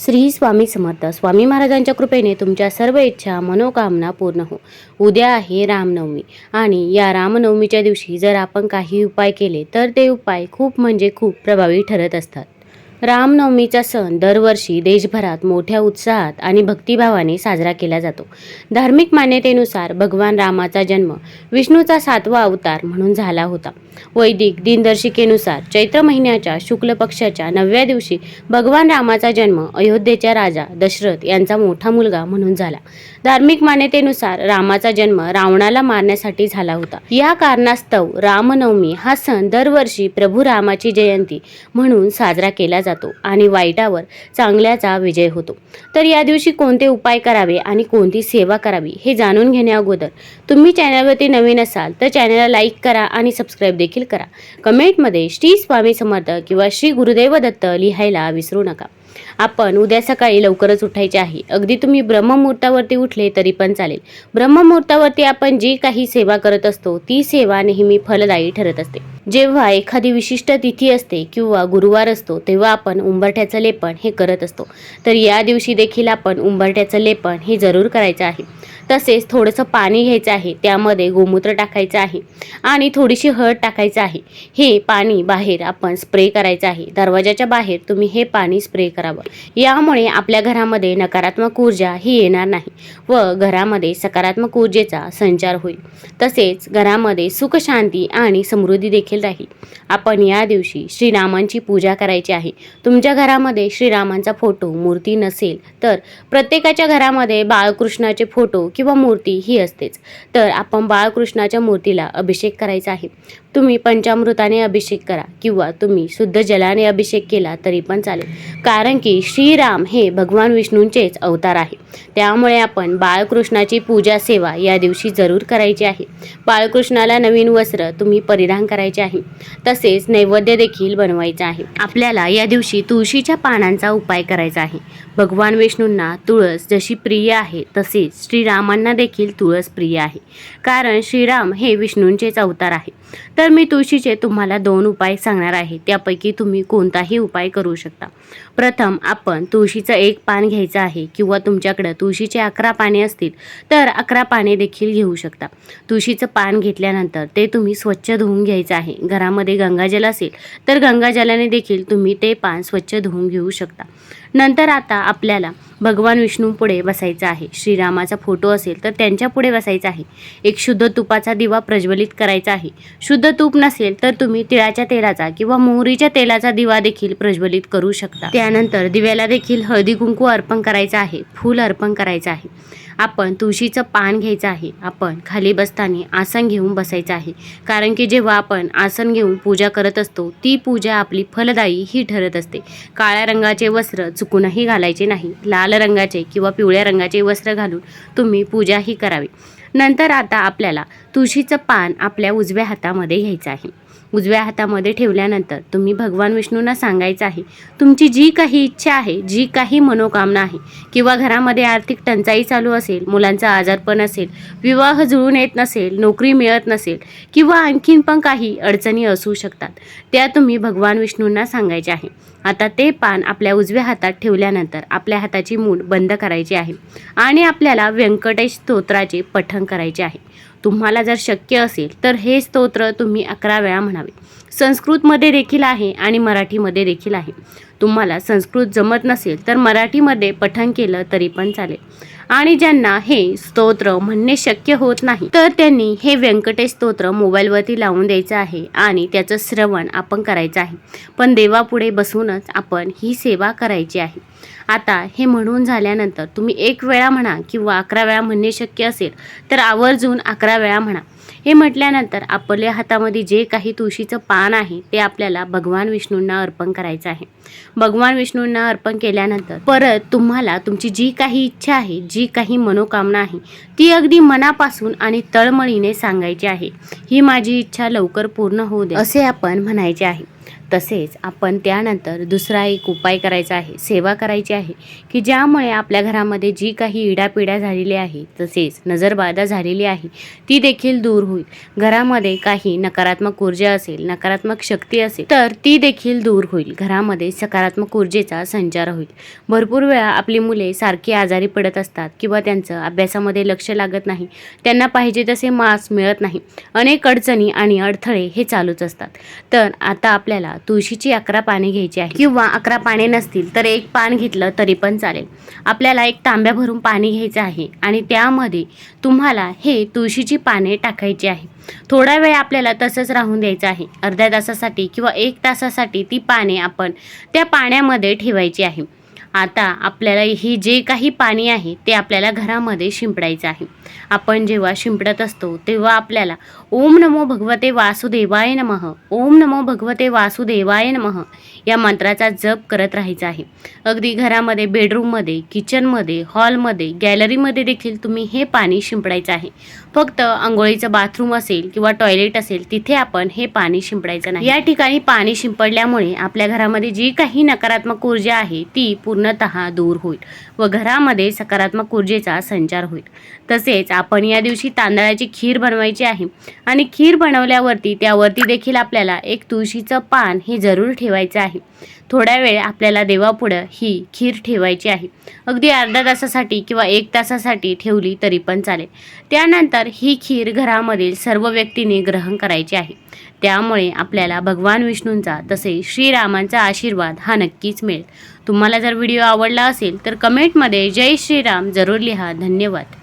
श्री स्वामी समर्थ. स्वामी महाराजांच्या कृपेने तुमच्या सर्व इच्छा मनोकामना पूर्ण हो. उद्या आहे रामनवमी आणि या रामनवमीच्या दिवशी जर आपण काही उपाय केले तर ते उपाय खूप म्हणजे खूप प्रभावी ठरत असतात. रामनवमीचा सण दरवर्षी देशभरात मोठ्या उत्साहात आणि भक्तिभावाने साजरा केला जातो. धार्मिक मान्यतेनुसार भगवान रामाचा जन्म विष्णूचा सातवा अवतार म्हणून झाला होता. वैदिक दिनदर्शिकेनुसार चैत्र महिन्याच्या शुक्ल पक्षाच्या नवव्या दिवशी भगवान रामाचा जन्म अयोध्येच्या राजा दशरथ यांचा मोठा मुलगा म्हणून झाला. धार्मिक मान्यतेनुसार रामाचा जन्म रावणाला मारण्यासाठी झाला होता. या कारणास्तव रामनवमी हा सण दरवर्षी प्रभू रामाची जयंती म्हणून साजरा केला जातो. जातो आणि वाईटावर चांगल्याचा विजय होतो. तर या दिवशी कोणते उपाय करावे आणि कोणती सेवा करावी हे जाणून घेण्याअगोदर तुम्ही चॅनलवरती नवीन असाल तर चॅनलला लाईक करा आणि सबस्क्राईब देखील करा. कमेंटमध्ये श्री स्वामी समर्थ किंवा श्री गुरुदेव दत्त लिहायला विसरू नका. आपण उद्या सकाळी लवकरच उठायचे आहे. अगदी तुम्ही ब्रह्ममुहूर्तावरती उठले तरी पण चालेल. ब्रह्ममुहूर्तावरती आपण जी काही सेवा करत असतो ती सेवा नेहमी फलदायी ठरत असते. जेव्हा एखादी विशिष्ट तिथी असते किंवा गुरुवार असतो तेव्हा आपण उंबरठ्याचं लेपन हे करत असतो. तर या दिवशी देखील आपण उंबरठ्याचं लेपन हे जरूर करायचं आहे. तसेच थोडंसं पाणी घ्यायचं आहे त्यामध्ये गोमूत्र टाकायचं आहे आणि थोडीशी हळद टाकायचं आहे. हे पाणी बाहेर आपण स्प्रे करायचं आहे. दरवाजाच्या बाहेर तुम्ही हे पाणी स्प्रे करावं. यामुळे आपल्या घरामध्ये नकारात्मक ऊर्जा ही येणार नाही व घरामध्ये सकारात्मक ऊर्जेचा संचार होईल. तसेच घरामध्ये सुख शांती आणि समृद्धी देखील राहील. आपण या दिवशी श्रीरामांची पूजा करायची आहे. तुमच्या घरामध्ये श्रीरामांचा फोटो मूर्ती नसेल तर प्रत्येकाच्या घरामध्ये बाळकृष्णाचे फोटो किंवा मूर्ती ही असतेच. तर आपण बाळकृष्णाच्या मूर्तीला अभिषेक करायचा आहे. तुम्ही पंचामृताने अभिषेक करा किंवा तुम्ही शुद्ध जलाने अभिषेक केला तरी पण चालेल. कारण की श्रीराम हे भगवान विष्णूंचेच अवतार आहे. त्यामुळे आपण बाळकृष्णाची पूजा सेवा या दिवशी जरूर करायची आहे. बाळकृष्णाला नवीन वस्त्र तुम्ही परिधान करायचे आहे. तसेच नैवेद्य देखील बनवायचं आहे. आपल्याला या दिवशी तुळशीच्या पानांचा उपाय करायचा आहे. भगवान विष्णूंना तुळस जशी प्रिय आहे तसेच श्रीरामांना देखील तुळस प्रिय आहे. कारण श्रीराम हे विष्णूंचेच अवतार आहे. तर मी तुळशीचे तुम्हाला दोन उपाय सांगणार आहे. त्यापैकी तुम्ही कोणताही उपाय करू शकता. प्रथम प्रथम आपण तुळशीचं एक पान घ्यायचं आहे किंवा तुमच्याकडं तुळशीचे अकरा पाने असतील तर अकरा पाने देखील घेऊ शकता. तुळशीचं पान घेतल्यानंतर ते तुम्ही स्वच्छ धुवून घ्यायचं आहे. घरामध्ये गंगाजल असेल तर गंगाजलाने देखील तुम्ही ते पान स्वच्छ धुवून घेऊ शकता. नंतर आता आपल्याला भगवान विष्णू पुढे बसायचं आहे. श्रीरामाचा फोटो असेल तर त्यांच्या पुढे बसायचं आहे. एक शुद्ध तुपाचा दिवा प्रज्वलित करायचा आहे. शुद्ध तूप नसेल तर तुम्ही तिळाच्या तेलाचा किंवा मोहरीच्या तेलाचा दिवा देखील प्रज्वलित करू शकता. त्यानंतर दिव्याला देखील हळदी कुंकू अर्पण करायचं आहे. फूल अर्पण करायचं आहे. आपण तुळशीचं पान घ्यायचं आहे. आपण खाली बसताना आसन घेऊन बसायचं आहे. कारण की जेव्हा आपण आसन घेऊन पूजा करत असतो ती पूजा आपली फलदायी ही ठरत असते. काळ्या रंगाचे वस्त्र चुकूनही घालायचे नाही. लाल रंगाचे किंवा पिवळ्या रंगाचे वस्त्र घालून तुम्ही पूजाही करावी. नंतर आता आपल्याला तुळशीचं पान आपल्या उजव्या हातामध्ये घ्यायचं आहे. उजव्या हातामध्ये ठेवल्यानंतर तुम्ही भगवान विष्णूंना सांगायचं आहे. तुमची जी काही इच्छा आहे जी काही मनोकामना आहे किंवा घरामध्ये आर्थिक टंचाई चालू असेल मुलांचा आजारपण असेल विवाह जुळून येत नसेल नोकरी मिळत नसेल किंवा आणखीन पण काही अडचणी असू शकतात त्या तुम्ही भगवान विष्णूंना सांगायचे आहे. आता ते पान आपल्या उजव्या हातात ठेवल्यानंतर आपल्या हाताची मूठ बंद करायची आहे आणि आपल्याला व्यंकटेश स्तोत्राचे पठण करायचे आहे. तुम्हाला जर शक्य असेल तर हे स्तोत्र तुम्ही अकरा वेळा म्हणावे. संस्कृतमध्ये देखील आहे आणि मराठीमध्ये देखील आहे. तुम्हाला संस्कृत जमत नसेल तर मराठीमध्ये पठण केलं तरी पण चालेल. आणि ज्यांना हे स्तोत्र म्हणणे शक्य होत नाही तर त्यांनी हे व्यंकटेश स्तोत्र मोबाईलवरती लावून द्यायचं आहे आणि त्याचं श्रवण आपण करायचं आहे. पण देवापुढे बसूनच आपण ही सेवा करायची आहे. आता हे म्हणून झाल्यानंतर तुम्ही एक वेळा म्हणा किंवा अकरा वेळा म्हणणे शक्य असेल तर आवर्जून अकरा वेळा म्हणा. हे म्हटल्यानंतर आपल्या हातामध्ये जे काही तुळशीचं पान आहे ते आपल्याला भगवान विष्णूंना अर्पण करायचं आहे. भगवान विष्णूंना अर्पण केल्यानंतर परत तुम्हाला तुमची जी काही इच्छा आहे जी काही मनोकामना आहे ती अगदी मनापासून आणि तळमळीने सांगायची आहे. ही माझी इच्छा लवकर पूर्ण होऊ दे असे आपण म्हणायचे आहे. तसेच आपण त्यानंतर दुसरा एक उपाय करायचा आहे सेवा करायची आहे की ज्यामुळे आपल्या घरामध्ये जी काही इडापिडा झालेली आहे तसेच नजरबाधा झालेली आहे ती देखील दूर होईल. घरामध्ये काही नकारात्मक ऊर्जा असेल नकारात्मक शक्ती असेल तर ती देखील दूर होईल. घरामध्ये सकारात्मक ऊर्जेचा संचार होईल. भरपूर वेळा आपली मुले सारखी आजारी पडत असतात किंवा त्यांचं अभ्यासामध्ये लक्ष लागत नाही त्यांना पाहिजे तसे मार्क्स मिळत नाही. अनेक अडचणी आणि अडथळे हे चालूच असतात. तर आता आपल्याला तुळशीची अकरा पाने घ्यायची आहे. किंवा अकरा पाने नसतील तर एक पान घेतलं तरी पण चालेल. आपल्याला एक तांब्या भरून पाणी घ्यायचं आहे आणि त्यामध्ये तुम्हाला हे तुळशीची पाने टाकायची आहे. थोडा वेळ आपल्याला तसंच राहून द्यायचं आहे. अर्ध्या तासासाठी किंवा एक तासासाठी ती पाने आपण त्या पाण्यामध्ये ठेवायची आहे. आता आपल्याला ही जे काही पाणी आहे ते आपल्याला घरामध्ये शिंपडायचं आहे. आपण जेव्हा शिंपडत असतो तेव्हा आपल्याला ओम नमो भगवते वासुदेवाय नमः ओम नमो भगवते वासुदेवाय नमः या मंत्राचा जप करत राहायचा आहे. अगदी घरामध्ये बेडरूममध्ये किचनमध्ये हॉलमध्ये गॅलरीमध्ये देखील तुम्ही हे पाणी शिंपडायचं आहे. फक्त आंघोळीचं बाथरूम असेल किंवा टॉयलेट असेल तिथे आपण हे पाणी शिंपडायचं नाही. या ठिकाणी पाणी शिंपडल्यामुळे आपल्या घरामध्ये जी काही नकारात्मक ऊर्जा आहे ती पूर्ण पूर्णतः दूर होईल व घरामध्ये सकारात्मक ऊर्जेचा संचार होईल. तसेच आपण या दिवशी तांदळाची खीर बनवायची आहे आणि खीर बनवल्यावरती त्यावरती देखील आपल्याला एक तुळशीचं पान हे जरूर ठेवायचं आहे. थोड्या वेळ आपल्याला देवापुढं ही खीर ठेवायची आहे. अगदी अर्ध्या तासासाठी किंवा एक तासासाठी ठेवली तरी पण चालेल. त्यानंतर ही खीर घरामधील सर्व व्यक्तीने ग्रहण करायची आहे. त्यामुळे आपल्याला भगवान विष्णूंचा तसे श्रीरामांचा आशीर्वाद हा नक्कीच मिळेल. तुम्हाला जर व्हिडिओ आवडला असेल तर कमेंटमध्ये जय श्रीराम जरूर लिहा. धन्यवाद.